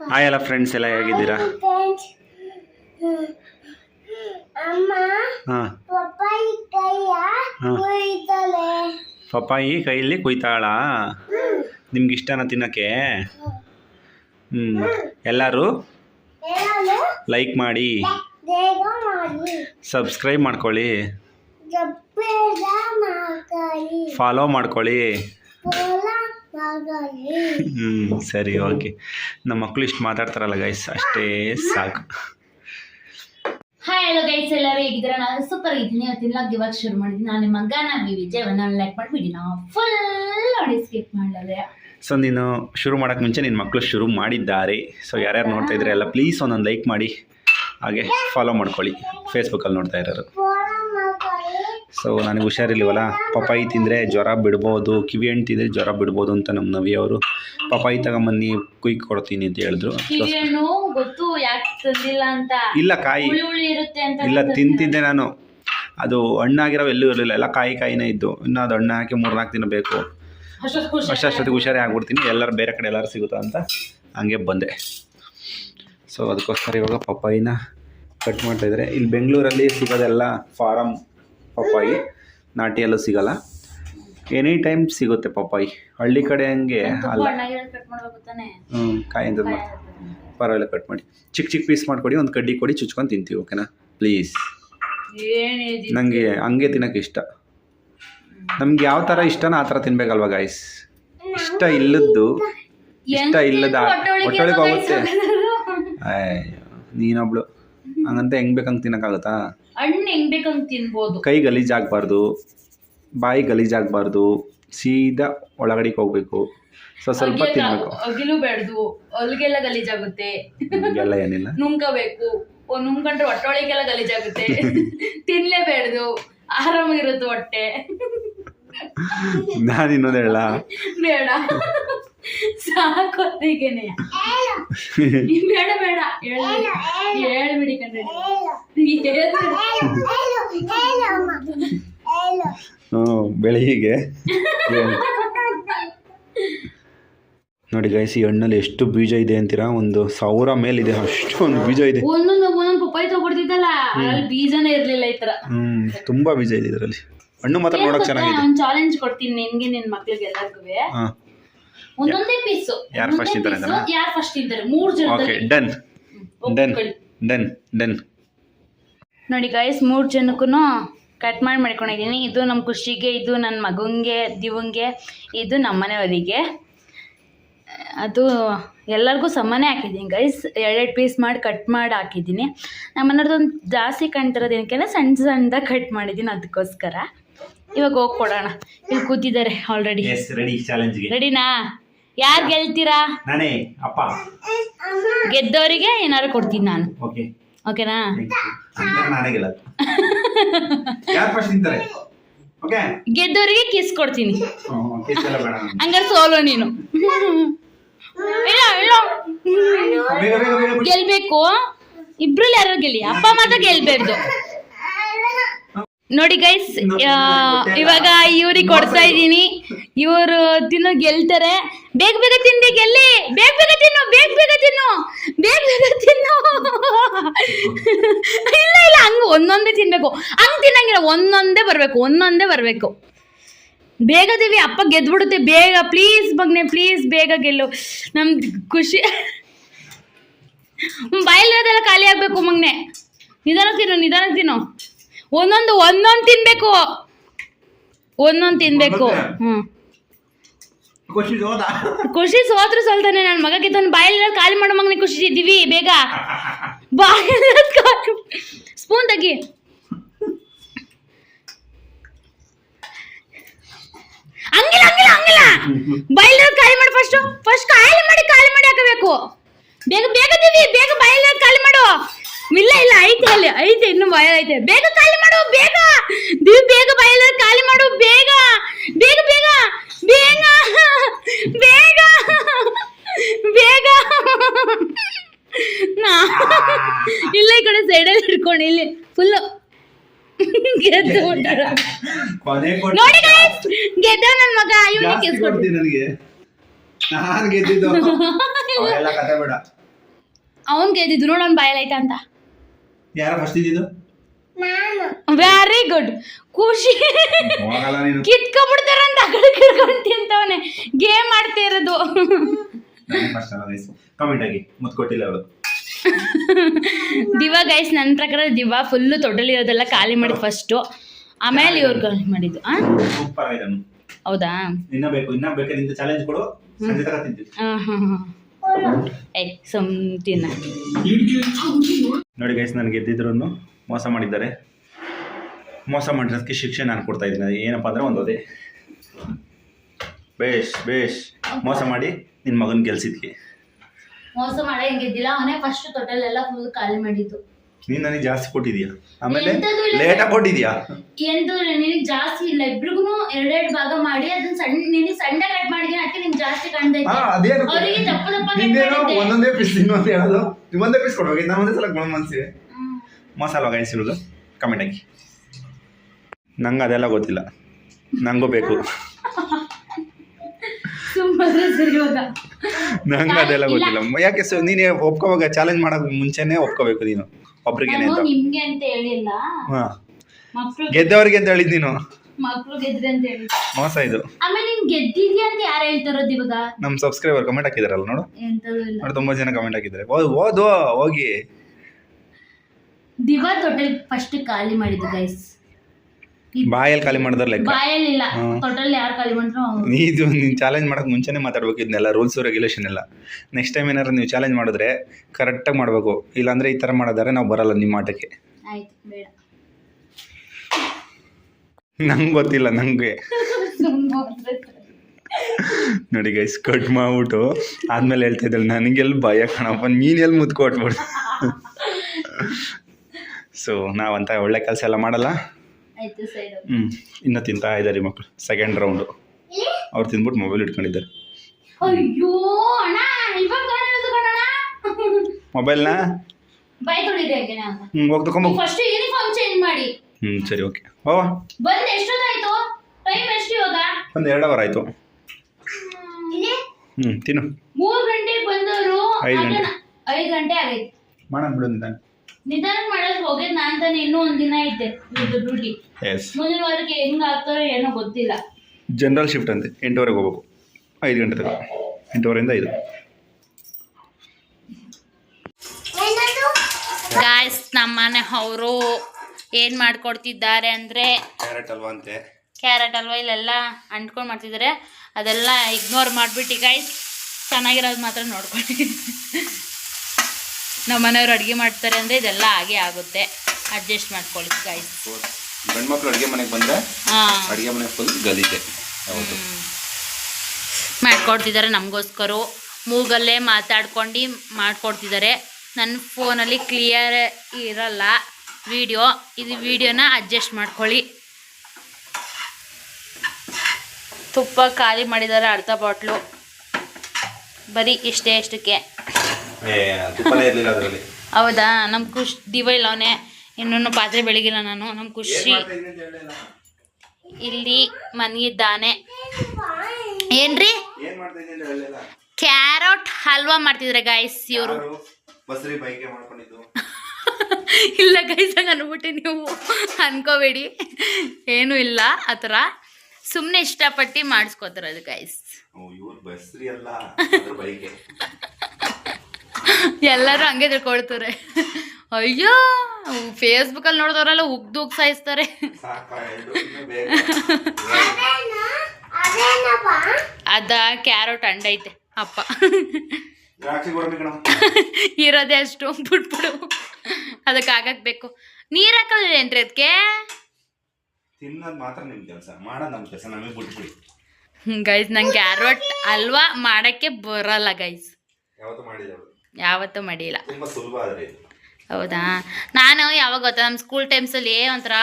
Hi ಎಲ್ಲ friends ಎಲ್ಲ ಹೇಗಿದ್ದೀರಾ? ಹಾಂ. ಪಪ್ಪಾಯಿ ಕೈಯ ಹಾಂ. ಪಪ್ಪಾಯಿ ಕೈಯಲ್ಲಿ ಕುಯ್ತಾಳ? ನಿಮ್ಗೆ ಇಷ್ಟನ ತಿನ್ನೋಕ್ಕೆ? ಹ್ಞೂ ಎಲ್ಲರೂ? ಲೈಕ್ ಮಾಡಿ. ಸಬ್ಸ್ಕ್ರೈಬ್ ಮಾಡ್ಕೊಳ್ಳಿ. ಫಾಲೋ ಮಾಡ್ಕೊಳ್ಳಿ. ಹ್ಞೂ ಸರಿ ಓಕೆ. ನಮ್ಮ ಮಕ್ಕಳು ಇಷ್ಟು ಮಾತಾಡ್ತಾರಲ್ಲ ಗೈಸ್ ಅಷ್ಟೇ ಸಾಕು. ಹಾಯ್ ಹಲೋ ಗೈಸ್ ಎಲ್ಲರೂ ಹೇಗಿದ್ದೀರಾ? ನಾನು ಸೂಪರ್ ಇದ್ದೀನಿ ಇವತ್ತಿನ ಲಾಗ್ ಇವಾಗ ಶುರು ಮಾಡಿದ್ದೀನಿ. ನಾನು ನಿಮ್ಮ ಮಗ ವಿಜಯ್ ವಿಜಯವನ್ನ ಲೈಕ್ ಮಾಡಿಬಿಡಿ ನಾವು ಫುಲ್ ನೋಡಿ ಸ್ಕಿಪ್ ಮಾಡಿದ್ರೆ ಸೊ ನೀನು ಶುರು ಮಾಡೋಕ್ಕೆ ಮುಂಚೆ ನಿನ್ನ ಮಕ್ಕಳು ಶುರು ಮಾಡಿದ್ದಾರೆ. ಸೊ ಯಾರ್ಯಾರು ನೋಡ್ತಾ ಇದ್ರೆ ಎಲ್ಲ ಪ್ಲೀಸ್ ಒಂದೊಂದು ಲೈಕ್ ಮಾಡಿ. ಹಾಗೆ ಫಾಲೋ ಮಾಡ್ಕೊಳ್ಳಿ. ಫೇಸ್ಬುಕ್ಕಲ್ಲಿ ನೋಡ್ತಾ ಇರೋರು. ಸೊ ನನಗೆ ಹುಷಾರಿಲ್ವಲ್ಲ ಪಪಾಯಿ ತಿಂದರೆ ಜ್ವರ ಬಿಡ್ಬೋದು ಕಿವಿ ಹಣ್ಣು ತಿಂದರೆ ಜ್ವರ ಬಿಡ್ಬೋದು ಅಂತ ನಮ್ಮ ನವಿ ಅವರು ಪಪಾಯಿ ತಗೊಂಬನ್ನಿ ಕುಯ್ಕ್ ಕೊಡ್ತೀನಿ ಅಂತ ಹೇಳಿದ್ರು. ಗೊತ್ತು ಯಾಕೆ ತಂದಿಲ್ಲ ಅಂತ? ಇಲ್ಲ ಕಾಯಿ. ಇಲ್ಲ ತಿಂತಿದ್ದೆ ನಾನು. ಅದು ಹಣ್ಣಾಗಿರೋ ಎಲ್ಲೂ ಇರಲಿಲ್ಲ. ಎಲ್ಲ ಕಾಯಿ ಕಾಯಿನೇ ಇದ್ದು. ಇನ್ನು ಅದು ಹಣ್ಣು ಹಾಕಿ ಮೂರ್ನಾಲ್ಕು ದಿನ ಬೇಕು. ಅಷ್ಟೊತ್ತಿಗೆ ಹುಷಾರಿ ಆಗ್ಬಿಡ್ತೀನಿ. ಎಲ್ಲರೂ ಬೇರೆ ಕಡೆ ಎಲ್ಲರೂ ಸಿಗುತ್ತಾ ಅಂತ ಹಂಗೆ ಬಂದೆ. ಸೊ ಅದಕ್ಕೋಸ್ಕರ ಇವಾಗ ಪಪ್ಪಾಯಿನ ಕಟ್ ಮಾಡ್ತಾ ಇದ್ದಾರೆ. ಇಲ್ಲಿ ಬೆಂಗಳೂರಲ್ಲಿ ಸಿಗೋದೆಲ್ಲ ಫಾರಮ್ ಪಪ್ಪಾಯಿ. ನಾಟಿಯಲ್ಲೂ ಸಿಗಲ್ಲ. ಎನಿ ಟೈಮ್ ಸಿಗುತ್ತೆ ಪಪ್ಪಾಯಿ. ಹಳ್ಳಿ ಕಡೆ ಹಂಗೆ ಅಲ್ಲ. ಹ್ಞೂ ಕಾಯಿ ಅಂತ ಪರವಾಗಿಲ್ಲ ಕಟ್ ಮಾಡಿ. ಚಿಕ್ಕ ಚಿಕ್ಕ ಪೀಸ್ ಮಾಡಿಕೊಡಿ ಒಂದು ಕಡ್ಡಿ ಕೊಡಿ ಚುಚ್ಕೊಂಡು ತಿಂತೀವಿ ಓಕೆನಾ ಪ್ಲೀಸ್ ನನಗೆ ಹಂಗೆ ತಿನ್ನೋಕೆ ಇಷ್ಟ. ನಮ್ಗೆ ಯಾವ ಥರ ಇಷ್ಟನೋ ಆ ಥರ ತಿನ್ಬೇಕಲ್ವಾ ಗಾಯ್ಸ್ ಇಷ್ಟ ಇಲ್ಲದ್ದು ಇಷ್ಟ ಇಲ್ಲದ ಒಟ್ಟೊಳಗೆ ಹೋಗುತ್ತೆ. ಅಯ್ಯೋ ನೀನೊಬ್ಳು. ಹಂಗಂತ ಹೆಂಗ್ ಬೇಕಂಗ್ ತಿನ್ನೋಕ್ಕಾಗುತ್ತಾ? ಹಣ್ಣು ಹೆಂಗ್ ಬೇಕಂಗ್ ತಿನ್ಬೋದು. ಕೈ ಗಲೀಜಾಗಬಾರ್ದು ಬಾಯಿ ಗಲೀಜಾಗಬಾರ್ದು ಸೀದಾ ಒಳಗಡೆಗೆ ಹೋಗ್ಬೇಕು. ಸೊ ಸ್ವಲ್ಪ ಅಗಿಲ- ತಿನ್ಬೇಕು. ಅಗಿಲು ಬೇಡ್ದು ಅಲ್ಗೆಲ್ಲ ಗಲೀಜಾಗುತ್ತೆ ಎಲ್ಲ ಏನಿಲ್ಲ. ನುಂಗಬೇಕು. ಓ ನುಂಗ್ಕೊಂಡ್ರೆ ಹೊಟ್ಟೊಳಗೆಲ್ಲ ಗಲೀಜಾಗುತ್ತೆ ತಿನ್ಲೇಬೇಡ್ದು. ಆರಾಮಾಗಿರುತ್ತೆ ಹೊಟ್ಟೆ. ನಾನು ಇನ್ನೊಂದು ಹೇಳ. ಬೇಡ. ಸಾಕೊತ್ತೇನೆ ಬೇಡ ಬೇಡ. ಹೇಳ್ಬಿಡಿ. ಕಣ್ರಿ. ಬೆಳಿಗ್ಗೆ? ನೋಡಿ ಗೈಸ್ ಈ ಹಣ್ಣಲ್ಲಿ ಎಷ್ಟು ಬೀಜ ಇದೆ ಅಂತೀರಾ? ಒಂದು ಸಾವಿರ ಮೇಲಿದೆ. ಒಂದು ಬೀಜ ಇದೆ. ಒಂದೊಂದು ಒಂದೊಂದು ಪಪ್ಪಾಯಿ ತಗೊಡ್ತಿದ್ದಲ್ಲ ಬೀಜನೇ ಇರ್ಲಿಲ್ಲ ಈ ತರ ಹ್ಮ್ ತುಂಬಾ ಬೀಜ ಇದೆ ಇದರಲ್ಲಿ. ಹಣ್ಣು ಮಾತ್ರ ನೋಡಕ್ ಚೆನ್ನಾಗಿದೆ. ಒಂದು ಚಾಲೆಂಜ್ ಕೊಡ್ತೀನಿ ನಿನ್ಗೆ ನಿನ್ ಮಕ್ಳಿಗೆ ಎಲ್ಲರಿಗೂ ಹಾ. ಒಂದೊಂದೇ ಪೀಸ್ ಯಾರು ಫಸ್ಟ್ ತಿಂತಾರೆ ಅದನ್ನ? ಯಾರು ಫಸ್ಟ್ ತಿಂತಾರೆ? ಮೂರ್ ಓಕೆ ಜನ ಡನ್ ಡನ್ ಡನ್ ಡನ್ ನೋಡಿ ಗೈಸ್ ಮೂರು ಜನಕ್ಕೂ ಕಟ್ ಮಾಡಿ ಮಾಡ್ಕೊಂಡಿದ್ದೀನಿ. ಇದು ನಮ್ಮ ಖುಷಿಗೆ ಇದು ನನ್ನ ಮಗುಂಗೆ ದಿವಂಗೆ ಇದು ನಮ್ಮ ಮನೆಯವರಿಗೆ. ಅದು ಎಲ್ಲರಿಗೂ ಸಮಾನೇ ಹಾಕಿದ್ದೀನಿ ಗೈಸ್ ಎರಡೆರಡು ಪೀಸ್ ಮಾಡಿ ಕಟ್ ಮಾಡಿ ಹಾಕಿದ್ದೀನಿ. ನಮ್ಮ ಮನೆಯವ್ರದ್ದು ಜಾಸ್ತಿ ಕಾಣ್ತಿರೋದು ಏನಕ್ಕೆ ಸಣ್ಣ ಸಣ್ಣದಾಗಿ ಕಟ್ ಮಾಡಿದ್ದೀನಿ ಅದಕ್ಕೋಸ್ಕರ. ಇವಾಗ ಹೋಗಿ ಕೊಡೋಣ. ಇಲ್ಲಿ ಕೂತಿದ್ದಾರೆ ಆಲ್ರೆಡಿ ಎಸ್ ರೆಡಿ ಚಾಲೆಂಜ್ಗೆ ರೆಡಿನಾ ಯಾರು ಗೆಲ್ತೀರಾ? ನಾನೇ ಅಪ್ಪ. ಗೆದ್ದವರಿಗೆ ಏನಾರು ಕೊಡ್ತೀನಿ ನಾನು. ಓಕೆ. ಓಕೆನಾ? ನಾನೇ ಗೆಲ್ಲದು. ಯಾರು ಫಸ್ಟ್ ತಿಂತಾರೆ ಓಕೆ. ಗೆದ್ದವರಿಗೆ ಕಿಸ್ ಕೊಡ್ತೀನಿ. ಕಿಸ್ ಎಲ್ಲ ಬೇಡ ಹಂಗಾರೆ ಸೋಲೋ ನೀನು. ಇಲ್ಲ ಇಲ್ಲ. ಬೇಗ ಬೇಗ ಬೇಗ ಗೆಲ್ಬೇಕು. ಇಬ್ರಲ್ಲಿ ಯಾರು ಗೆಲ್ಲಿ? ಅಪ್ಪ ಮಾತ್ರ ಗೆಲ್ಬಾರ್ದು. ನೋಡಿ ಗೈಸ್ ಇವಾಗ ಇವ್ರಿಗೆ ಕೊಡ್ತಾ ಇದ್ದೀನಿ. ಇವರು ತಿನ್ನು ಗೆಲ್ತಾರೆ. ಬೇಗ ಬೇಗ ತಿಂದೆ ಗೆಲ್ಲಿ. ಬೇಗ ಬೇಗ ತಿನ್ನು ಬೇಗ ಬೇಗ ತಿನ್ನು. ಬೇಗ ಬೇಗ ತಿನ್ನು. ಇಲ್ಲ ಇಲ್ಲ ಹಂಗ ಒಂದೊಂದೇ ತಿನ್ಬೇಕು. ಹಂಗ್ ತಿನ್ನಂಗಿಲ್ಲ ಒಂದೊಂದೇ ಬರ್ಬೇಕು ಒಂದೊಂದೇ ಬರ್ಬೇಕು. ಬೇಗ ದೇವಿ ಅಪ್ಪ ಗೆದ್ಬಿಡುತ್ತೆ ಬೇಗ. ಪ್ಲೀಸ್ ಬಗ್ನೆ ಪ್ಲೀಸ್ ಬೇಗ ಗೆಲ್ಲು. ನಮ್ದು ಖುಷಿ. ಬಾಯಲ್ಲಿರೋದೆಲ್ಲ ಖಾಲಿ ಆಗ್ಬೇಕು ಮಗ್ನೆ. ನಿಧಾನ ತಿನ್ನು ನಿಧಾನ ತಿನ್ನು. ಒಂದೊಂದು ಒಂದೊಂದು ತಿನ್ಬೇಕು. ಒಂದೊಂದು ತಿನ್ಬೇಕು. ಹ್ಞೂ ಖುಷಿ ಸೋತ್ರ ಸೋಲ್ತಾನೆ ನನ್ನ ಮಗ ಗೆದ್ದವನು ಬಾಯಲ್ಲಿರೋದು ಖಾಲಿ ಮಾಡೋ ಮಗನೇ ಖುಷಿ ಇದ್ದೀವಿ ಬೇಗ. ಬಾಯಲ್ಲಿರೋದು ಖಾಲಿ ಸ್ಪೂನ್ ತೆಗಿ. ಹಂಗಿಲ್ಲ ಹಂಗಿಲ್ಲ ಹಂಗಿಲ್ಲ ಬಾಯಲ್ಲಿರೋದು ಖಾಲಿ ಮಾಡು ಫಸ್ಟ್ ಫಸ್ಟ್ ಖಾಲಿ ಮಾಡಿ ಖಾಲಿ ಮಾಡಿ ಹಾಕಬೇಕು. ಬೇಗ ಬೇಗ ದೀವಿ ಬೇಗ ಬಾಯಲ್ಲಿರೋದು ಖಾಲಿ ಮಾಡು. ಇಲ್ಲ ಇಲ್ಲ ಐತೆ ಅಲ್ಲಿ ಐತೆ ಇನ್ನು ಬಯಲ್ ಐತೆ. ಬೇಗ ಖಾಲಿ ಮಾಡು ಬೇಗ. ದಿವ್ ಬೇಗ ಬಯಲ್ ಖಾಲಿ ಮಾಡು ಬೇಗ. ಬೇಗ ಬೇಗ ಬೇಗ ಬೇಗ ಬೇಗ. ನಾ ಇಲ್ಲ ಈ ಕಡೆ ಸೈಡಲ್ಲಿ ಹಿಡ್ಕೊಂಡು ಇಲ್ಲಿ ಫುಲ್ಲು ಗೆದ್ದು. ನೋಡಿ ಗೆದ್ದ ನನ್ನ ಮಗ ಇವನಿಗೆ ಜಾಸ್ತಿ ಕಿಸ್ ಕೊಡ್ತೀನಿ. ಕೊಡ್ತೀನಿ ನನಗೆ. ನಾನು ಗೆದ್ದಿದ್ದು. ಅವನ್ ಗೆದ್ದಿದ್ದು ನೋಡೋನ್ ಬಾಯಲೈತ ಅಂತ. ಯಾರ ಫಸ್ಟ್ ಇದ್ದಿದ್ದು? ನಾನು. ವೆರಿ ಗುಡ್ ಖುಷಿ. ಹೋಗಲ್ಲ ನೀನು ಕಿತ್ಕೊಂಡ್ಬಿಡ್ತಾರಂತ ಆ ಕಡೆ ಕಿರ್ಕೊಂಡು ತಿಂತವನೆ. ಗೇಮ್ ಆಡ್ತಾ ಇರೋದು. ಫಸ್ಟ್ ಅಲ್ಲ ಗೈಸ್ ಕಮೆಂಟ್ ಆಗಿ ಮುತ್ತು ಕೊಟ್ಟಿಲ್ಲ ಅವಳು. ದಿವಾ ಗೈಸ್ ನನ್ನ ಪ್ರಕಾರ ದಿವಾ ಫುಲ್ಲು ತೊಡಲಿರೋದೆಲ್ಲ ಖಾಲಿ ಮಾಡಿದ್ ಫಸ್ಟು ಆಮೇಲೆ ಇವ್ರು ಖಾಲಿ ಮಾಡಿದ್ದು. ಆ? ಸೂಪರ್ ಆಗಿದೆ ಹೌದಾ? ಇನ್ನ ಬೇಕು ಇನ್ನ ಬೇಕಾದ್ರೆ ನಿಂತ ಚಾಲೆಂಜ್ ಕೊಡು. ಸಂಜೆ ತರ ತಿಂತೀವಿ. ಹಾಂ ಹಾಂ ಹಾಂ ಏಯ್ ಸುಮ್ತಿನ ನೋಡಿ ಗೈಸ್ ನನಗೆ ಗೆದ್ದಿದ್ರು ಮೋಸ ಮಾಡಿದ್ದಾರೆ. ಮೋಸ ಮಾಡಿರೋದಕ್ಕೆ ಶಿಕ್ಷೆ ನಾನು ಕೊಡ್ತಾ ಇದ್ದೀನಿ. ಏನಪ್ಪ ಅಂದರೆ ಒಂದು ಅದೇ. ಬೇಷ್ ಬೇಷ್. ಮೋಸ ಮಾಡಿ ನಿನ್ನ ಮಗನ ಗೆಲ್ಸಿದ್ಕೆ. ಮೋಸ ಮಾಡ ಹೆಂಗಿದ್ದಿಲ್ಲ ಅವನೇ ಫಸ್ಟ್ ತೊಟ್ಟಲ್ಲೆಲ್ಲ ಫುಲ್ ಖಾಲಿ ಮಾಡಿದ್ದು. ನೀನು ನನಗೆ ಜಾಸ್ತಿ ಕೊಟ್ಟಿದ್ಯಾ? ಆಮೇಲೆ. ಲೇಟಾಗಿ ಕೊಟ್ಟಿದ್ಯಾ? ಎಂತ ನಿನಗೆ ಜಾಸ್ತಿ ಇಲ್ಲ. ಇಬ್ರಿಗೂ ಎರಡೆರಡು ಭಾಗ ಮಾಡಿ ಅದನ್ನ ಸಣ್ಣ ನಿನಗೆ ಸಣ್ಣ ಕಟ್ ಮಾಡಿದೀನಿ ಅದಕ್ಕೆ ನಿಂಗೆ ಜಾಸ್ತಿ ಕಾಣ್ತೈತೆ ಅದೇನು ಅವರಿಗೆ ದಪ್ಪ ದಪ್ಪ ನಿಂದೇನೋ ಮಾಡಿದ್ದೆ. ಒಂದೊಂದೇ ಪೀಸ್ ತಿನ್ನು ಅಂತ ಹೇಳೋದು. ನೀವು ಒಂದೇ ಪೀಸ್ ಕೊಡ್ಬೇಕು ನಾನು ಒಂದೇ ಸಲ ಗುಣ ಮನ್ಸಿದೆ ಹ್ಮ್. ಮೋಸ ಅಲ್ವಾ ಕಮೆಂಟ್ ಹಾಕಿ. ನಂಗೆ ಅದೆಲ್ಲ ಗೊತ್ತಿಲ್ಲ. ನಂಗೂ ಬೇಕು. ಸುಮ್ಮನೆ ಸರಿ ಇವಾಗ ನಂಗೆ ಅದೆಲ್ಲ ಗೊತ್ತಿಲ್ಲ. ಯಾಕೆ ಸೊ ನೀನೇ ಒಪ್ಕೋವಾಗ ಚಾಲೆಂಜ್ ಮಾಡೋಕೆ ಮುಂಚೆನೇ ಒಪ್ಕೋಬೇಕು ನೀನು. ಒಬ್ರಿಗೇನೆ ನಾನು ಅಂತ ನಿಮ್ಗೆ ಅಂತ ಹೇಳಿಲ್ಲ. ಹಾಂ. ಗೆದ್ದವ್ರಿಗೆ ಅಂತ ಹೇಳಿದ್ ನೀನು. ಮಕ್ಳು ಗೆದ್ರೆ ಅಂತ ಹೇಳಿ. ಮೋಸ ಇದು. ಆಮೇಲೆ ನೀನ್ ಗೆದ್ದಿದ್ಯಾ ಅಂತ ಯಾರು ಹೇಳ್ತಾರೋದು ಇವಾಗ? ನಮ್ಮ ಸಬ್ಸ್ಕ್ರೈಬರ್ ಕಮೆಂಟ್ ಹಾಕಿದಾರಲ್ಲ ನೋಡು. ಎಂತದೂ ಇಲ್ಲ. ನೋಡಿ ತುಂಬ ಜನ ಕಮೆಂಟ್ ಹಾಕಿದ್ದಾರೆ. ಓದ್ ಓದು ಹೋಗಿ. ದಿವಾ ಹೋಟೆಲ್ ಫಸ್ಟ್ ಖಾಲಿ ಮಾಡಿದ್ದು ಗೈಸ್ ಬಾಯಲ್ಲಿ ಖಾಲಿ ಮಾಡಿದ್ರೆ ಲೆಕ್ಕ. ಬಾಯಲ್ಲಿಲ್ಲ ಹ್ಮ್. ತೊಟಲ್ ಯಾರು ಖಾಲಿ ಮಾಡ್ರು ಅವ್ರು. ನೀದು ನೀನು ಚಾಲೆಂಜ್ ಮಾಡೋಕೆ ಮುಂಚೆನೇ ಮಾತಾಡ್ಬೇಕು ಇದನ್ನೆಲ್ಲ ರೂಲ್ಸು ರೆಗ್ಯುಲೇಷನ್ ಎಲ್ಲ. ನೆಕ್ಸ್ಟ್ ಟೈಮ್ ಏನಾದ್ರು ನೀವು ಚಾಲೆಂಜ್ ಮಾಡಿದ್ರೆ ಕರೆಕ್ಟಾಗಿ ಮಾಡಬೇಕು. ಇಲ್ಲಾಂದರೆ ಈ ಥರ ಮಾಡಿದ್ರೆ ನಾವು ಬರಲ್ಲ ನಿಮ್ಮ ಆಟಕ್ಕೆ. ಆಯ್ತು ಬೇಡ. ನಂಗೆ ಗೊತ್ತಿಲ್ಲ ನನಗೆ ಸುಮ್ನೆ ನೋಡಿ ಗೈಸ್ ಕಟ್ ಮಾಡ್ಬಿಟ್ಟು ಆದ್ಮೇಲೆ ಹೇಳ್ತಾ ಇದ್ದಾಳೆ ನನಗೆಲ್ಲಿ ಭಯ ಕಣಪ್ಪ ಎಲ್ಲಿ ಮುತ್ಕೊಟ್ಬಿಡು ಸೊ ನಾವಂತ ಒಳ್ಳೆ ಕೆಲಸ ಎಲ್ಲ ಮಾಡಲ್ಲ? ಹ್ಞೂ ಇನ್ನೂ ತಿಂತಾ ಇದ್ದಾರೆ ಮಕ್ಕಳು ಸೆಕೆಂಡ್ ರೌಂಡು ಅವ್ರು ತಿಂದ್ಬಿಟ್ಟು ಮೊಬೈಲ್ ಇಟ್ಕೊಂಡಿದ್ದಾರೆ. ಮೊಬೈಲ್ನ ಹ್ಞೂ ಹೋಗ್ತಕೊಂಬ ಫಸ್ಟ್ ಯೂನಿಫಾರ್ಮ್ ಚೇಂಜ್ ಮಾಡಿ. ಹ್ಞೂ ಸರಿ ಓಕೆ ಓ ಬಂದ್ ಎಷ್ಟೊತ್ತಾಯ್ತು? ಟೈಮ್ ಎಷ್ಟು ಇವಾಗ? ಒಂದು ಎರಡು ಅವರ್ ಆಯಿತು. ಹ್ಞೂ ತಿನ್ನು. ಮೂರ್ ಗಂಟೆಗೆ ಬಂದವರು ಐದ್ ಗಂಟೆ. ಐದ್ ಗಂಟೆ ಆಗೈತೆ. ಮಾಡೋಣ ಬಿಡು ನಿಧಾನ. ನಿಧಾನ ಮಾಡಕ್ ಹೋಗಿದ್ ನಾನ್ ತಾನೇ ಇನ್ನೂ ಒಂದ್ ದಿನ ಐತೆ ಇದು ಡ್ಯೂಟಿ ಎಸ್ ಮುಂದಿನ ವಾರಕ್ಕೆ ಹೆಂಗ್ ಆಗ್ತಾರೋ ಏನೋ ಗೊತ್ತಿಲ್ಲ. ಜನರಲ್ ಶಿಫ್ಟ್ ಅಂತೆ ಎಂಟುವರೆಗೆ ಹೋಗ್ಬೇಕು. ಐದು ಗಂಟೆ ತಗೋ ಎಂಟುವರೆಯಿಂದ ಐದು. ಗಾಯ್ಸ್ ನಮ್ಮನೆ ಅವರು ಏನ್ ಮಾಡ್ಕೊಡ್ತಿದ್ದಾರೆ ಅಂದ್ರೆ ಕ್ಯಾರೆಟ್ ಅಲ್ವಾ ಅಂತೆ. ಕ್ಯಾರೆಟ್ ಅಲ್ವಾ? ಇಲ್ಲೆಲ್ಲ ಅಂಟ್ಕೊಂಡು ಮಾಡ್ತಿದ್ದಾರೆ ಅದೆಲ್ಲ ಇಗ್ನೋರ್ ಮಾಡ್ಬಿಟ್ಟು ಗೈಸ್ ಚೆನ್ನಾಗಿರೋದು ಮಾತ್ರ ನೋಡ್ಕೊಳ್ಳಿ. ನಮ್ಮ ಮನೆಯವ್ರು ಅಡುಗೆ ಮಾಡ್ತಾರೆ ಅಂದರೆ ಇದೆಲ್ಲ ಹಾಗೆ ಆಗುತ್ತೆ. ಅಡ್ಜಸ್ಟ್ ಮಾಡ್ಕೊಳ್ಳಿ ಗೈಸ್ ಗಂಡು ಮಕ್ಕಳು ಅಡುಗೆ ಮನೆಗೆ ಬಂದರೆ ಹಾಂ. ಅಡುಗೆ ಮನೆ ಫುಲ್ ಗಲೀಜೆ. ಹೌದು. ಮಾಡ್ಕೊಡ್ತಿದ್ದಾರೆ ನಮಗೋಸ್ಕರ. ಮೂಗಲ್ಲೇ ಮಾತಾಡ್ಕೊಂಡು ಮಾಡ್ಕೊಡ್ತಿದ್ದಾರೆ ನನ್ನ ಫೋನಲ್ಲಿ ಕ್ಲಿಯರ್ ಇರಲ್ಲ. ವಿಡಿಯೋ ಇದು ವಿಡಿಯೋನ ಅಡ್ಜಸ್ಟ್ ಮಾಡ್ಕೊಳ್ಳಿ. ತುಪ್ಪ ಖಾಲಿ ಮಾಡಿದ್ದಾರೆ ಅರ್ಧ ಬಾಟ್ಲು. ಬರೀ ಇಷ್ಟೇ ಇಷ್ಟಕ್ಕೆ. ಹೌದಾ? ನಮ್ಮ ಖುಷಿ ದಿವೈಲ್ ಅವನೇ. ಇನ್ನೂ ಪಾತ್ರೆ ಬೆಳಗಿಲ್ಲ ನಾನು. ನಮ್ಮ ಖುಷಿ. ಇಲ್ಲಿ? ಮನಗಿದ್ದಾನೆ ಏನ್ರಿ? ಕ್ಯಾರೋಟ್ ಹಲ್ವಾ ಮಾಡ್ತಿದ್ರೆ ಗಾಯ್ಸ್ ಇವರು. ಬಸ್ರಿ ಬೈಕೆ ಮಾಡ್ಕೊಂಡಿದ್ದು. ಇಲ್ಲ ಗೈಸ್ ಅಂದ್ಬಿಟ್ಟು ಅನ್ಬಿಟ್ಟು ನೀವು ಅನ್ಕೋಬೇಡಿ. ಏನೂ ಇಲ್ಲ ಆ ಥರ ಸುಮ್ಮನೆ ಇಷ್ಟಪಟ್ಟು ಮಾಡಿಸ್ಕೋತಾರೆ ಅದು ಗೈಸ್ ಎಲ್ಲರೂ ಹಂಗೆ ತಿಳ್ಕೊಳ್ತಾರೆ. ಅಯ್ಯೋ ಫೇಸ್ಬುಕ್ಕಲ್ಲಿ ನೋಡಿದವರೆಲ್ಲ ಉಗ್ದು ಉಗ್ ಸಾಯಿಸ್ತಾರೆ. ಅದ ಕ್ಯಾರೋಟ್ ಅಂಡೈತೆ ಅಪ್ಪ. ಇರೋದೇ ಅಷ್ಟು ಬಿಟ್ಬಿಡು ಅದಕ್ಕೆ ಆಗಬೇಕು ನೀರು ಹಾಕಲ್ಲೇನ್ರಿ ಅದಕ್ಕೆ ತಿನ್ನೋದು ಮಾತ್ರ ನಿಮ್ಮ ಕೆಲಸ ಮಾಡೋದು ನಮ್ಮ ಕೆಲಸ ನಮಗೆ ಬಿಟ್ಬಿಡಿ. ಗೈಸ್ ನಂಗೆ ಕ್ಯಾರೋಟ್ ಅಲ್ವಾ ಮಾಡಕ್ಕೆ ಬರಲ್ಲ ಗೈಸ್ ಯಾವತ್ತು ಮಾಡಿದವರು ಯಾವತ್ತೂ ಮಾಡಿಲ್ಲ. ತುಂಬ ಸುಲಭ ಆದರೆ ಹೌದಾ? ನಾನು ಯಾವಾಗ ಗೊತ್ತಾ ನಮ್ಮ ಸ್ಕೂಲ್ ಟೈಮ್ಸಲ್ಲಿ ಒಂಥರ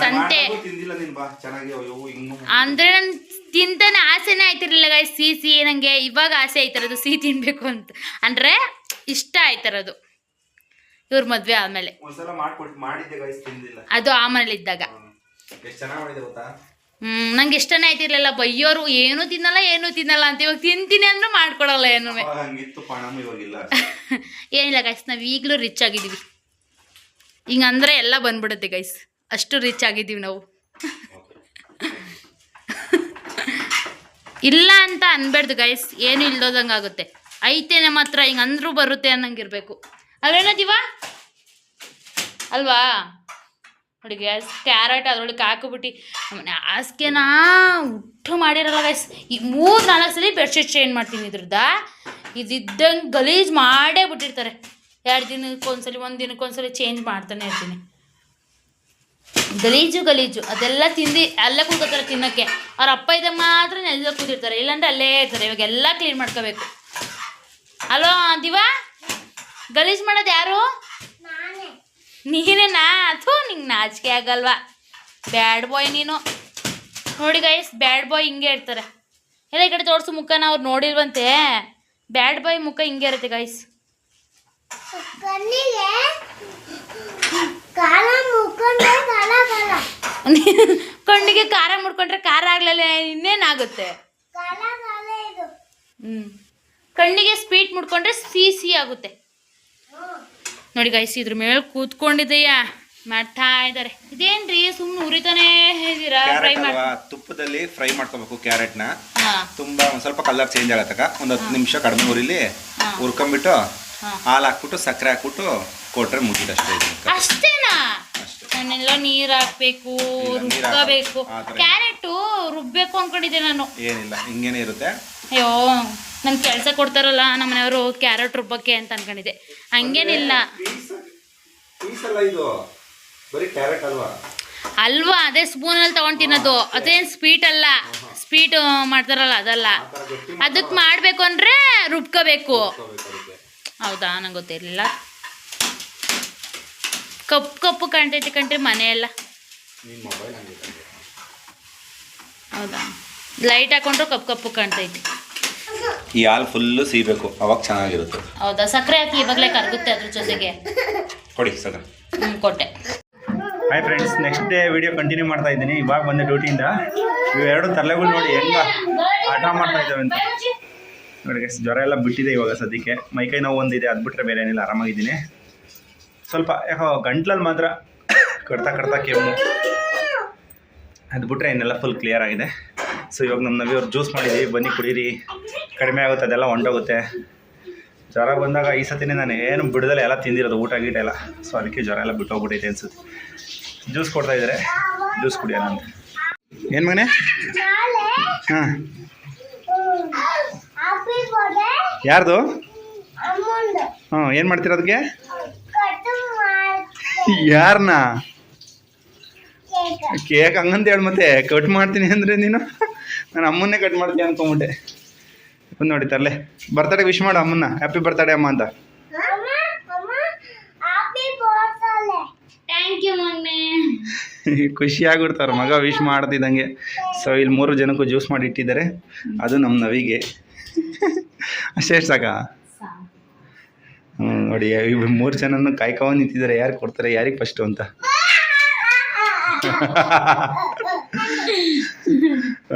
ಸಂತೆ. ಅಂದ್ರೆ ತಿಂದಿಲ್ಲ ನೀನು ಬಾ ಚೆನ್ನಾಗಿ ಅಯ್ಯೋ ಹಿಂಗೂ ಅಂದರೆ ನನ್ ತಿಂತಾನೆ ಆಸೆನೇ ಆಯ್ತಿರ್ಲಿಲ್ಲ ಗಾಯ್ ಸಿಹಿ ಸಿಹಿ ನಂಗೆ ಇವಾಗ ಆಸೆ ಆಯ್ತಿರೋದು ಸಿಹಿ ತಿನ್ಬೇಕು ಅಂತ. ಅಂದ್ರೆ ಇಷ್ಟ ಆಯ್ತಿರೋದು ಇವ್ರ ಮದ್ವೆ ಆದಮೇಲೆ. ಒಂದ್ಸಲ ಮಾಡ್ಕೊಟ್ಟು ಮಾಡಿದ್ದೆ ಗೈಸ್ ತಿಂದಿಲ್ಲ. ಅದು ಆ ಮನೇಲಿದ್ದಾಗ ಎಷ್ಟು ಚೆನ್ನಾಗಿ ಮಾಡಿದೆ ಗೊತ್ತಾ? ಹ್ಮ್ ನಂಗೆ ಇಷ್ಟನೇ ಆಯ್ತಿರ್ಲಿಲ್ಲ. ಬಯ್ಯೋರು ಏನು ತಿನ್ನಲ್ಲ ಏನು ತಿನ್ನಲ್ಲ ಅಂತ ಇವಾಗ ತಿಂತೀನಿ ಅಂದ್ರೆ ಮಾಡ್ಕೊಡಲ್ಲ ಏನು ಹಂಗಿತ್ತು ಪಣಮ್ ಇವಾಗಿಲ್ಲ. ಏನಿಲ್ಲ ಗೈಸ್ ನಾವ್ ಈಗಲೂ ರಿಚ್ ಆಗಿದೀವಿ. ಹಿಂಗಂದ್ರೆ ಎಲ್ಲ ಬಂದ್ಬಿಡುತ್ತೆ ಗೈಸ್ ಅಷ್ಟು ರಿಚ್ ಆಗಿದ್ದೀವಿ ನಾವು. ಇಲ್ಲ ಅಂತ ಅನ್ಬೇಡ್ದು ಗೈಸ್ ಏನು ಇಲ್ದೋದಂಗೆ ಆಗುತ್ತೆ. ಐತೆ ನಮ್ಮ ಹತ್ರ ಹಿಂಗೆ ಅಂದ್ರೂ ಬರುತ್ತೆ ಅನ್ನಂಗಿರ್ಬೇಕು. ಅಲ್ವೇನೋ ಅಲ್ವಾ? ನೋಡಿ ಗ್ಯಾಸ್ ಕ್ಯಾರೆಟ್ ಅದ್ರೊಳಗೆ ಹಾಕಿಬಿಟ್ಟು ಹಾಸಿಗೆನ ಉಟ್ಟು ಮಾಡಿರಲ್ಲ ಗೈಸ್ ಈಗ ಮೂರು ನಾಲ್ಕು ಸಲ ಬೆಡ್ಶೀಟ್ ಚೇಂಜ್ ಮಾಡ್ತೀನಿ ಇದ್ರದ್ದಾ. ಇದಿದ್ದಂಗೆ ಗಲೀಜು ಮಾಡೇ ಬಿಟ್ಟಿರ್ತಾರೆ. ಎರಡು ದಿನಕ್ಕೆ ಒಂದ್ಸಲಿ ಒಂದು ದಿನಕ್ಕೆ ಒಂದ್ಸಲಿ ಚೇಂಜ್ ಮಾಡ್ತಾನೆ ಇರ್ತೀನಿ. ಗಲೀಜು ಗಲೀಜು. ಅದೆಲ್ಲ ತಿಂದು ಅಲ್ಲೇ ಕೂತ್ಕೋತಾರೆ ತಿನ್ನೋಕ್ಕೆ. ಅವ್ರ ಅಪ್ಪ ಇದ್ದಾಗ ಮಾತ್ರ ನೆಲದ ಕೂತಿರ್ತಾರೆ. ಇಲ್ಲಾಂದ್ರೆ ಅಲ್ಲೇ ಇರ್ತಾರೆ. ಇವಾಗ ಎಲ್ಲ ಕ್ಲೀನ್ ಮಾಡ್ಕೋಬೇಕು. ಅಲೋ ದಿವಾ? ಗಲೀಜು ಮಾಡೋದು ಯಾರು? ನೀನೇ. ನಾ ಅಥೂ ನಿಂಗೆ ನಾಚಿಕೆ ಆಗಲ್ವಾ. ಬ್ಯಾಡ್ ಬಾಯ್ ನೀನು. ನೋಡಿ ಗೈಸ್ ಬ್ಯಾಡ್ ಬಾಯ್ ಹಿಂಗೆ ಇರ್ತಾರೆ. ಎಲ್ಲ ಈ ಕಡೆ ತೋರಿಸು ಮುಖನ ಅವ್ರು ನೋಡಿಲ್ವಂತೆ. ಬ್ಯಾಡ್ ಬಾಯ್ ಮುಖ ಹಿಂಗೆ ಇರುತ್ತೆ ಗೈಸ್ ಕಣ್ಣಿಗೆ ಕಾಲ ಮುಕ್ಕೊಂಡ್ರೆ ಕಾಲ ಕಾಲ ಕಣ್ಣಿಗೆ ಖಾರ ಮುಡ್ಕೊಂಡ್ರೆ ಖಾರ ಆಗ್ಲಿಲ್ಲ ಇನ್ನೇನಾಗುತ್ತೆ? ಕಾಲ ಕಾಲ ಇದು. ಹ್ಞೂ ಕಣ್ಣಿಗೆ ಸ್ವೀಟ್ ಮುಡ್ಕೊಂಡ್ರೆ ಸಿಹಿ ಸಿಹಿ ಆಗುತ್ತೆ. ಹ್ಮ್. ನೋಡಿ ಗೈಸ್ ಇದ್ರ ಮೇಲೆ ಕೂತ್ಕೊಂಡಿದೆಯಾ ಮಾಡ್ತಾ ಇದಾರೆ ಇದೇನ್ರಿ ಸುಮ್ಮನೆ ಉರಿತಾನೇ ಇದ್ದೀರಾ ಫ್ರೈ ಮಾಡಿ ತುಪ್ಪದಲ್ಲಿ ಫ್ರೈ ಮಾಡ್ಕೋಬೇಕು ಕ್ಯಾರೆಟ್ನ ನ ತುಂಬಾ ಒಂದ್ ಸ್ವಲ್ಪ ಕಲರ್ ಚೇಂಜ್ ಆಗತ್ತಕ ಒಂದ್ ಹತ್ತು ನಿಮಿಷ ಕಡಿಮೆ ಉರಿಲಿ ಹಾ. ಹಾಲು ಹಾಕ್ಬಿಟ್ಟು ಸಕ್ಕರೆ ಹಾಕ್ಬಿಟ್ಟು ಕೊಟ್ರೆ ಮುಗಿದ ಅಷ್ಟೇ ಅಷ್ಟೇನಾ? ಅಷ್ಟೇ. ನಾನೆಲ್ಲ ನೀರು ಹಾಕ್ಬೇಕು ಇಲ್ಲ, ಕ್ಯಾರೆಟ್ ರುಬ್ಬೇಕು ಅನ್ಕೊಂಡಿದ್ದೆ ನಾನು. ಏನಿಲ್ಲ ಹಿಂಗೇನೆ ಇರುತ್ತೆ. ಅಯ್ಯೋ ನನ್ ಕೆಲಸ ಕೊಡ್ತಾರಲ್ಲ ನಮ್ಮ ಮನೆಯವರು ಕ್ಯಾರೆಟ್ ರುಬ್ಬಕ್ಕೆ ಅಂತ ಅನ್ಕೊಂಡಿದ್ದೆ. ಹಂಗೇನಿಲ್ಲ. ಅಲ್ವಾ ಅದೇ ಅದೇ ಸ್ಪೂನಲ್ಲಿ ತಗೊಂಡ್ ತಿನ್ನೋದು ಅದೇನ್ ಸ್ವೀಟ್ ಅಲ್ಲ. ಸ್ವೀಟ್ ಮಾಡ್ತಾರಲ್ಲ ಅದಲ್ಲ. ಅದಕ್ಕೆ ಮಾಡಬೇಕು ಅಂದ್ರೆ ರುಬ್ಕೋಬೇಕು. ಹೌದಾ? ನಂಗೆ ಗೊತ್ತಿರಲಿಲ್ಲ. ಕಪ್ಪು ಕಪ್ಪು ಕಾಣ್ತೈತಿ ಕಣ್ರಿ ಮನೆಯೆಲ್ಲ. ಹೌದಾ? ಲೈಟ್ ಹಾಕೊಂಡ್ರೆ ಕಪ್ಪು ಕಪ್ಪು ಕಾಣ್ತೈತಿ. ಈ ಹಾಲು ಫುಲ್ಲು ಸೀಬೇಕು. ಅವಾಗ ಚೆನ್ನಾಗಿರುತ್ತೆ. ಹೌದಾ? ಸಕ್ಕರೆ ಹಾಕಿ ಇವಾಗಲೇ ಕರಗುತ್ತೆ ಅದ್ರ ಜೊತೆಗೆ. ಕೊಡಿ ಸಕ್ಕರೆ. ಹ್ಞೂ ಕೊಟ್ಟೆ. Hi friends next day video continue ಮಾಡ್ತಾ ಇದ್ದೀನಿ. ಇವಾಗ ಬಂದೆ ಡ್ಯೂಟಿಯಿಂದ ಇವೆರಡು ತಲೆಗಳು ನೋಡಿ ಹೆಂಗ ಆಟ ಮಾಡ್ತಾ ಇದ್ದಾವೆ ಅಂತ. ನೋಡಿ ಜ್ವರ ಎಲ್ಲ ಬಿಟ್ಟಿದೆ ಇವಾಗ ಸದ್ಯಕ್ಕೆ. ಮೈಕೈ ನೋವು ಒಂದಿದೆ ಅದು ಬಿಟ್ಟರೆ ಬೇರೆ ಏನಿಲ್ಲ ಆರಾಮಾಗಿದ್ದೀನಿ. ಸ್ವಲ್ಪ ಯಾಕೋ ಗಂಟ್ಲಲ್ಲಿ ಮಾತ್ರ ಕಡ್ತಾ ಕಡ್ತಾ ಕೆಮ್ಮು. ಅದು ಬಿಟ್ಟರೆ ಇನ್ನೆಲ್ಲ ಫುಲ್ ಕ್ಲಿಯರ್ ಆಗಿದೆ. ಸೊ ಇವಾಗ ನಮ್ಮ ನವಿಯವ್ರು ಜ್ಯೂಸ್ ಮಾಡಿದ್ದೀವಿ ಬನ್ನಿ ಕುಡೀರಿ. ಕಡಿಮೆ ಆಗುತ್ತೆ ಅದೆಲ್ಲ ಹೊಂಟೋಗುತ್ತೆ. ಜ್ವರ ಬಂದಾಗ ಈ ಸತಿನೇ ನಾನು ಏನು ಬಿಡದಲ್ಲ ಎಲ್ಲ ತಿಂದಿರೋದು ಊಟ ಗೀಟ ಎಲ್ಲ. ಸೊ ಅದಕ್ಕೆ ಜ್ವರ ಎಲ್ಲ ಬಿಟ್ಟೋಗ್ಬಿಟ್ಟೈತೆ ಅನ್ಸುತ್ತೆ. ಜ್ಯೂಸ್ ಕೊಡ್ತಾ ಇದ್ದಾರೆ. ಜ್ಯೂಸ್ ಕುಡಿಯೋಣ ಅಂತ. ಏನು ಮನೆ ನಾಳೆ ಹಾಂ. ಯಾರ್ದು? ಹ್ಞೂ ಏನು ಮಾಡ್ತೀರ ಅದಕ್ಕೆ? ಯಾರನ್ನ ಕೇಕ್. ಕೇಕ್ ಹಂಗಂತ ಹೇಳಿ ಮತ್ತೆ ಕಟ್ ಮಾಡ್ತೀನಿ ಅಂದ್ರೆ ನೀನು? ನಾನು ಅಮ್ಮನ್ನೇ ಕಟ್ ಮಾಡ್ತೀನಿ ಅನ್ಕೊಂಬಿಟ್ಟೆ. ಬಂದು ನೋಡಿ ತರಲೆ. ಬರ್ತಡೇ ವಿಶ್ ಮಾಡು ಅಮ್ಮನ್ನ. ಹ್ಯಾಪಿ ಬರ್ತಡೆ ಅಮ್ಮ ಅಂತ. ಅಮ್ಮ ಅಮ್ಮ ಹ್ಯಾಪಿ ಬರ್ತ್ಡೇ ಥ್ಯಾಂಕ್ ಯು ಮಗ್ನೆ ಖುಷಿ ಆಗ್ಬಿಡ್ತಾರ ಮಗ ವಿಶ್ ಮಾಡ್ತಿದ್ದಂಗೆ. ಸೊ ಇಲ್ಲಿ ಮೂರು ಜನಕ್ಕೂ ಜ್ಯೂಸ್ ಮಾಡಿ ಇಟ್ಟಿದ್ದಾರೆ. ಅದು ನಮ್ಮ ನವಿಗೆ. ಅಷ್ಟೇ ಸಾಕಾ ಹ್ಞೂ ನೋಡಿ ಮೂರು ಜನನೂ ಕಾಯ್ಕೊಂಡು ನಿಂತಿದ್ದಾರೆ ಯಾರು ಕೊಡ್ತಾರೆ ಯಾರಿಗೆ ಫಸ್ಟು ಅಂತ?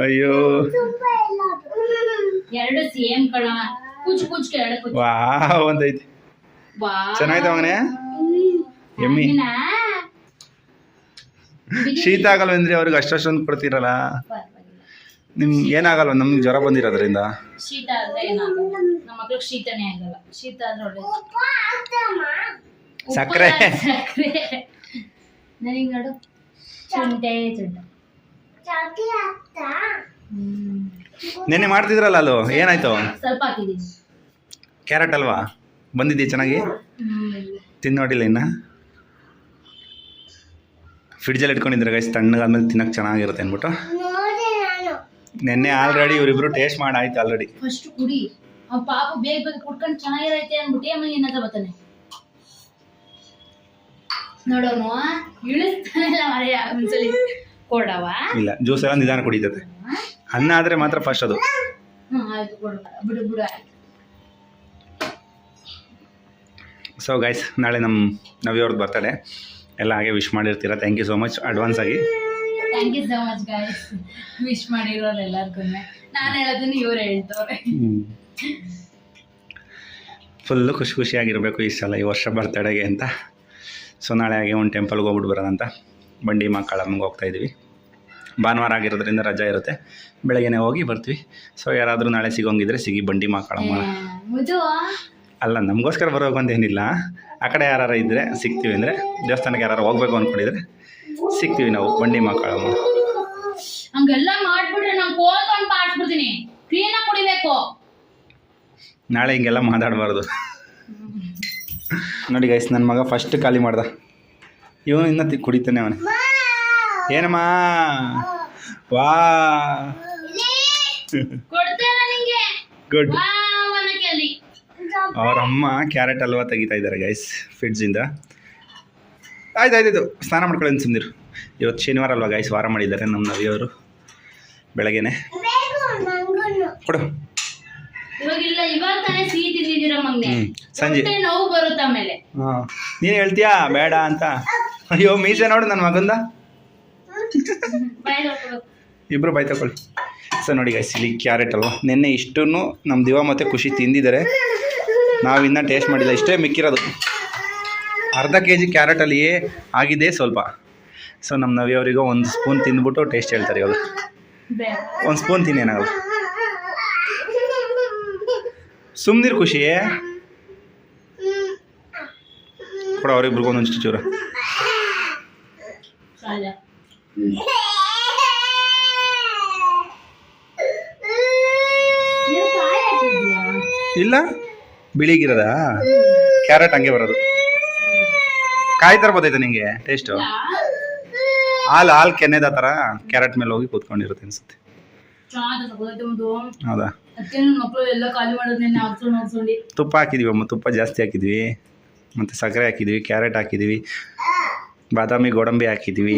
ಅಯ್ಯೋ. ಎರಡು ಸೇಮ್ ಕಣ. ಕುಚ್ ಕುಚ್. ಚೆನ್ನಾಯ್ತು ಅವನೇ ಎಮ್ಮಿ. ಶೀತ ಆಗಲ್ವೇಂದ್ರಿ ಅವ್ರಿಗೆ ಅಷ್ಟೊಂದು ಕೊಡ್ತೀರಲ್ಲ? ನಿಮ್ಗೆ ಏನಾಗಲ್ವ? ನಮ್ಗೆ ಜ್ವರ ಬಂದಿರೋದ್ರಿಂದ. ಶೀತ ಆದ್ರೆ ಏನಾಗಲ್ಲ. ನಮ್ಮ ಮಕ್ಳಿಗೆ ಶೀತನೇ ಆಗಲ್ಲ. ಶೀತ ಆದ್ರೆ ಒಳ್ಳೇದು. ನನಗೆ ನೋಡು. ಚುಂಟೆ ಚುಂಟ ಹ್ಮ್. ನೆನ್ನೆ ಮಾಡ್ತಿದ್ರಲ್ಲ ಅದು? ಏನಾಯ್ತು? ಸ್ವಲ್ಪ ಹಾಕಿದ್ದೀನಿ. ಕ್ಯಾರೆಟ್ ಅಲ್ವಾ? ಬಂದಿದ್ದೀಯ ಚೆನ್ನಾಗಿ? ತಿಂದು ನೋಡಿಲ್ಲ ಇನ್ನ? ಫ್ರಿಡ್ಜಲ್ಲಿ ಇಟ್ಕೊಂಡಿದ್ರೆ ಗೈಸ್ ತಣ್ಣಗಾದ್ಮೇಲೆ ತಿನ್ನಕ್ಕೆ ಚೆನ್ನಾಗಿರುತ್ತೆ ಅಂದ್ಬಿಟ್ಟು. ನೆನ್ನೆ ಆಲ್ರೆಡಿ ಇವರಿಬ್ರು ಟೇಸ್ಟ್ ಮಾಡಿ ಆಯ್ತು ಆಲ್ರೆಡಿ ಫಸ್ಟ್ ಕುಡಿ. ಆ ಪಾಪ ಬೇಗ ಬೇಗ ಕುಡ್ಕೊಂಡು ಚೆನ್ನಾಗಿರೈತೆ ಅಂದ್ಬಿಟ್ಟು ಆಮೇಲೆ ಏನಂತ ಬರ್ತಾನೆ. ನೋಡೋನು ಇಳಿಸ್ತಾನೆ ಮರೆಯ ಒಂದ್ಸಲಿ ಕೊಡವ ಇಲ್ಲ ಜ್ಯೂಸ್ ಎಲ್ಲ ನಿಧಾನ ಕುಡಿತದೆ ಅನ್ನ ಆದ್ರೆ ಮಾತ್ರ ಫಸ್ಟ್ ಅದು. ಹ್ಮ್ ಆಯ್ತು ಕೊಡು ಬಿಡು ಬಿಡು ಆಯ್ತು. ಸೊ ಗೈಸ್ ನಾಳೆ ನಮ್ಮ ನವಿಯವ್ರದ್ದು ಬರ್ತಡೆ ಎಲ್ಲ ಹಾಗೆ wish ಮಾಡಿರ್ತೀರ. Thank you so much advance ಆಗಿ. Thank you so much guys wish ಮಾಡಿರೋರು ಎಲ್ಲರಿಗೂ ನಾನು ಹೇಳೋದನ್ನ ಇವ್ರು ಹೇಳ್ತವ್ರೆ ಫುಲ್ಲು ಖುಷಿ ಖುಷಿಯಾಗಿರಬೇಕು ಈ ಸಲ ಈ ವರ್ಷ ಬರ್ತಡೆಗೆ ಅಂತ. ಸೊ ನಾಳೆ ಆಗಿ ಒಂದು ಟೆಂಪಲ್ಗೆ ಹೋಗ್ಬಿಟ್ಟು ಬರೋಣ ಅಂತ. ಬಂಡಿ ಮಕ್ಕಳಮ್ಮಗೆ ಹೋಗ್ತಾ ಹೋಗ್ತಾಯಿದ್ವಿ ಭಾನುವಾರ ಆಗಿರೋದ್ರಿಂದ ರಜಾ ಇರುತ್ತೆ. ಬೆಳಗ್ಗೆನೆ ಹೋಗಿ ಬರ್ತೀವಿ. ಸೊ ಯಾರಾದರೂ ನಾಳೆ ಸಿಗೋಂಗಿದ್ರೆ ಸಿಗಿ ಬಂಡಿ ಮಕ್ಕಳಮ್ಮ ಮುಜು. ಅಲ್ಲ ನಮಗೋಸ್ಕರ ಬರೋಕ್ಕಂತೇನಿಲ್ಲ ಆ ಕಡೆ ಯಾರು ಇದ್ದರೆ ಸಿಗ್ತೀವಿ ಅಂದರೆ ದೇವಸ್ಥಾನಕ್ಕೆ ಯಾರು ಹೋಗ್ಬೇಕು ಅಂದ್ಕೊಂಡಿದ್ರೆ ಸಿಗ್ತೀವಿ ನಾವು ಬಂಡಿ ಮಕ್ಕಳಮ್ಮ ಹಂಗೆಲ್ಲ ಮಾಡ್ಬಿಟ್ರೆ ನಾನು ಕೋಲ್ಕೊಂಡು ಪಾಡ್ಸ್ಬಿಡ್ತೀನಿ. ಕ್ಲೀನ ಕುಡಿಬೇಕು. ನಾಳೆ ಹಿಂಗೆಲ್ಲ ಮಾತಾಡಬಾರ್ದು. ನೋಡಿ ಗೈಸ್ ನನ್ನ ಮಗ ಫಸ್ಟ್ ಖಾಲಿ ಮಾಡ್ದ. ಇವನು ಇನ್ನ ತಿ ಕುಡಿತಾನೆ ಅವನು. ಏನಮ್ಮ? ವಾ. ಕೊಡ್ತೇನೆ ನಿಂಗೆ? ಗುಡ್ ಅಲ್ಲಿ ಅವ್ರ ಅಮ್ಮ ಕ್ಯಾರೆಟ್ ಹಲ್ವಾ ತೆಗಿತಾ ಇದ್ದಾರೆ ಗೈಸ್ ಫ್ರಿಡ್ಜಿಂದ ಆಯ್ತು ಆಯ್ತು ಸ್ನಾನ ಮಾಡ್ಕೊಳ್ಳಿ ಸುಂದಿರು ಇವತ್ತು ಶನಿವಾರ ಅಲ್ವಾ ಗೈಸ್ ವಾರ ಮಾಡಿದ್ದಾರೆ ನಮ್ಮ ನವಿಯವರು. ಬೆಳಗ್ಗೆನೆ. ಕೊಡು. ಸಂಜೆ. ನೋವು ನೀನು ಹೇಳ್ತೀಯಾ? ಬೇಡ ಅಂತ. ಅಯ್ಯೋ ಮೀಸೆ ನೋಡು ನನ್ನ ಮಗಂದ. ಬಾಯ್ ತಕೊಳ್ಳಿ ಇಬ್ಬರು ಬೈ ತಗೊಳ್ಳಿ. ಸರ್ ನೋಡಿ ಗೈಸ್ ಇಲ್ಲಿ ಕ್ಯಾರೆಟ್ ಅಲ್ವಾ? ನಿನ್ನೆ ಇಷ್ಟೂ ನಮ್ಮ ದಿವ ಮತ್ತೆ ಖುಷಿ ತಿಂದಿದ್ದಾರೆ. ನಾವಿನ್ನೂ ಟೇಸ್ಟ್ ಮಾಡಿಲ್ಲ. ಇಷ್ಟೇ ಮಿಕ್ಕಿರೋದು. ಅರ್ಧ ಕೆ ಜಿ ಕ್ಯಾರೆಟಲ್ಲಿಯೇ ಆಗಿದೆ ಸ್ವಲ್ಪ. ಸೊ ನಮ್ಮ ನವಿಯವರಿಗೂ ಒಂದು ಸ್ಪೂನ್ ತಿಂದ್ಬಿಟ್ಟು ಟೇಸ್ಟ್ ಹೇಳ್ತಾರೆ ಇವಾಗ. ಒಂದು ಸ್ಪೂನ್ ತಿನ್ನೇನಾಗಲ್ಲ ಸುಮ್ಮನಿರು ಖುಷಿ ಕೊಡ ಅವ್ರಿಬ್ರಿಗೂ ಒಂದೊಂದು ಚೂರು. ಇಲ್ಲ? ಬಿಳಿಗಿರದ? ಕ್ಯಾರೆಟ್ ಹಂಗೆ ಬರೋದು. ಕಾಯಿ ಥರ ಬರ್ತೈತೆ ನಿಂಗೆ ಟೇಸ್ಟು ಹಾಲು ಹಾಲು ಕೆನೆದ ಥರ ಕ್ಯಾರೆಟ್ ಮೇಲೆ ಹೋಗಿ ಕೂತ್ಕೊಂಡಿರುತ್ತೆ ಅನ್ಸುತ್ತೆ. ಹೌದಾ? ಮಕ್ಕಳು ಎಲ್ಲ ಖಾಲಿ ಮಾಡೋದು ನಿನ್ನೆ ಹಾಕ್ಸ್ಕೊಂಡು ನೋಡ್ಕೊಂಡು ತುಪ್ಪ ಹಾಕಿದ್ವಿ ಅಮ್ಮ ತುಪ್ಪ ಜಾಸ್ತಿ ಹಾಕಿದ್ವಿ. ಮತ್ತು ಸಕ್ಕರೆ ಹಾಕಿದ್ವಿ ಕ್ಯಾರೆಟ್ ಹಾಕಿದ್ವಿ. ಬಾದಾಮಿ ಗೋಡಂಬಿ ಹಾಕಿದ್ವಿ.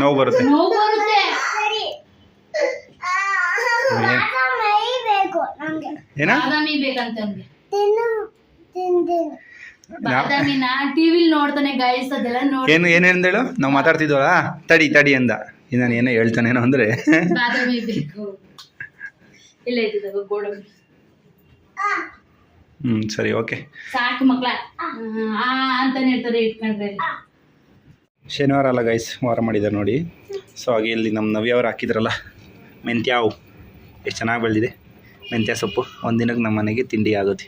ನೋವು ಬರುತ್ತೆ. ಏನ? ಬಾದಾಮಿನ ಟಿವಿಲ್ ನೋಡ್ತಾನೆ ಅದೆಲ್ಲ ನೋಡಿ ಏನು ಏನೇನು ನಾವು ಮಾತಾಡ್ತಿದ್ವಲ್ಲ? ತಡಿ ತಡಿ ಅಂದ. ನಾನು ಏನೋ ಹೇಳ್ತಾನೇನೋ ಅಂದ್ರೆ. ಹ್ಮ್ ಬೇಕು ಇಲ್ಲ ಐತಿದಾಗ ಗೋಡಂಬಿ ಹ್ಞೂ ಸರಿ ಓಕೆ. ಸಾಕು ಮಕ್ಳ. ಆ ಅಂತಾನೆ ಇರ್ತಾರೆ ಇಟ್ಕೊಂಡ್ರೆ. ಶನಿವಾರ ಅಲ್ಲ ಗೈಸ್ ವಾರ ಮಾಡಿದ್ದಾರೆ ನೋಡಿ. ಸೊ ಹಾಗೆ ಇಲ್ಲಿ ನಮ್ಮ ನವ್ಯವ್ರು ಹಾಕಿದ್ರಲ್ಲ ಮೆಂತ್ಯಾವು ಎಷ್ಟು ಚೆನ್ನಾಗಿ ಬೆಳೆದಿದೆ. ಮೆಂತ್ಯ ಸೊಪ್ಪು. ಒಂದಿನಕ್ಕೆ ನಮ್ಮ ಮನೆಗೆ ತಿಂಡಿ ಆಗುತ್ತೆ.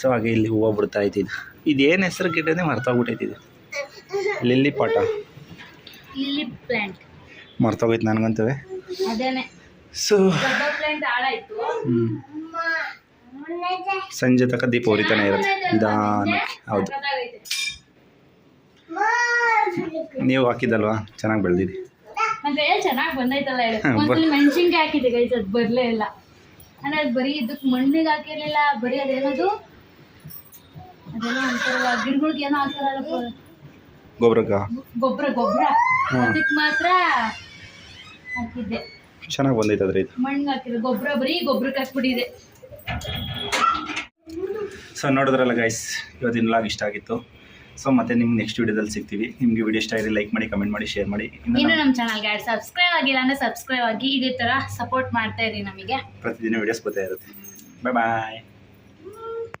ಸೊ ಹಾಗೆ ಇಲ್ಲಿ ಹೂವು ಬಿಡ್ತಾ ಇದ್ದಿದ್ದು ಇದೇನು ಹೆಸರು ಗಿಡನೇ ಮರ್ತೋಗ್ಬಿಟ್ಟೈತಿದೆ ಇದು. Lily pot. Lily plant. ಮರ್ತೋಗೈತೆ ನನಗಂತವೆ. ಸೊ ಸಂಜೆ ತನಕ ದೀಪ ಉರಿತಾನೆ ಇರುತ್ತೆ ನಿಧಾನಕ್ಕೆ. ಹೌದು. ನೀವು ಹಾಕಿದ್ದಲ್ವಾ? ಚೆನ್ನಾಗಿ ಬೆಳೆದಿದೆ. ಚೆನ್ನಾಗಿ ಬಂದೈತಲ್ಲ ಹೇಳಿ. ಮೆಣಸಿನ್ಕಾಯಿ ಹಾಕಿದ್ದೆ ಗೈಸ್ ಅದು ಬರಲೇ ಇಲ್ಲ. ಅಂದ್ರೆ ಅದು ಬರೀ ಇದಕ್ಕೆ ಮಣ್ಣಿಗೆ ಹಾಕಿರ್ಲಿಲ್ಲ ಬರೀ ಅದೇನದು ಗಿಡಗಳಿಗೆ ಏನೋ ಹಾಕ್ತಾರಲ್ಲ ಪ- ಗೊಬ್ಬರಕ್ಕ ಗೊಬ್ಬರ ಗೊಬ್ಬರ ಹ್ಮ್. ಅದಕ್ಕೆ ಮಾತ್ರ ಹಾಕಿದ್ದೆ. ಚೆನ್ನಾಗಿ ಬಂದೈತೆ ಅದ್ರ ಇದು ಮಣ್ಣಿಗೆ ಹಾಕಿದೆ ಗೊಬ್ಬರ ಬರೀ ಗೊಬ್ಬರಕ್ಕೆ ಹಾಕ್ಬಿಟ್ಟಿದೆ. ಸೊ ನೋಡಿದ್ರಲ್ಲ ಗೈಸ್ ಇವತ್ತಿನ ಲಾಗ್ ಇಷ್ಟ ಆಗಿತ್ತು. ಸೊ ಮತ್ತೆ ನಿಮ್ಗೆ ನೆಕ್ಸ್ಟ್ ವಿಡಿಯೋದಲ್ಲಿ ಸಿಗ್ತೀವಿ. ನಿಮಗೆ ವಿಡಿಯೋ ಇಷ್ಟ ಆಗಿದೆ ಲೈಕ್ ಮಾಡಿ ಕಮೆಂಟ್ ಮಾಡಿ ಶೇರ್ ಮಾಡಿ. ಇನ್ನು ಇನ್ನು ನಮ್ಮ ಚಾನಲ್ಗೆ ಯಾರು ಸಬ್ಸ್ಕ್ರೈಬ್ ಆಗಿಲ್ಲ ಅಂದ್ರೆ ಸಬ್ಸ್ಕ್ರೈಬ್ ಆಗಿ ಇದೇ ಥರ ಸಪೋರ್ಟ್ ಮಾಡ್ತಾ ಇರಿ ನಮಗೆ. ಪ್ರತಿದಿನ ವಿಡಿಯೋಸ್ ಬರ್ತಾ ಇರುತ್ತೆ. ಬಾಯ್ ಬಾಯ್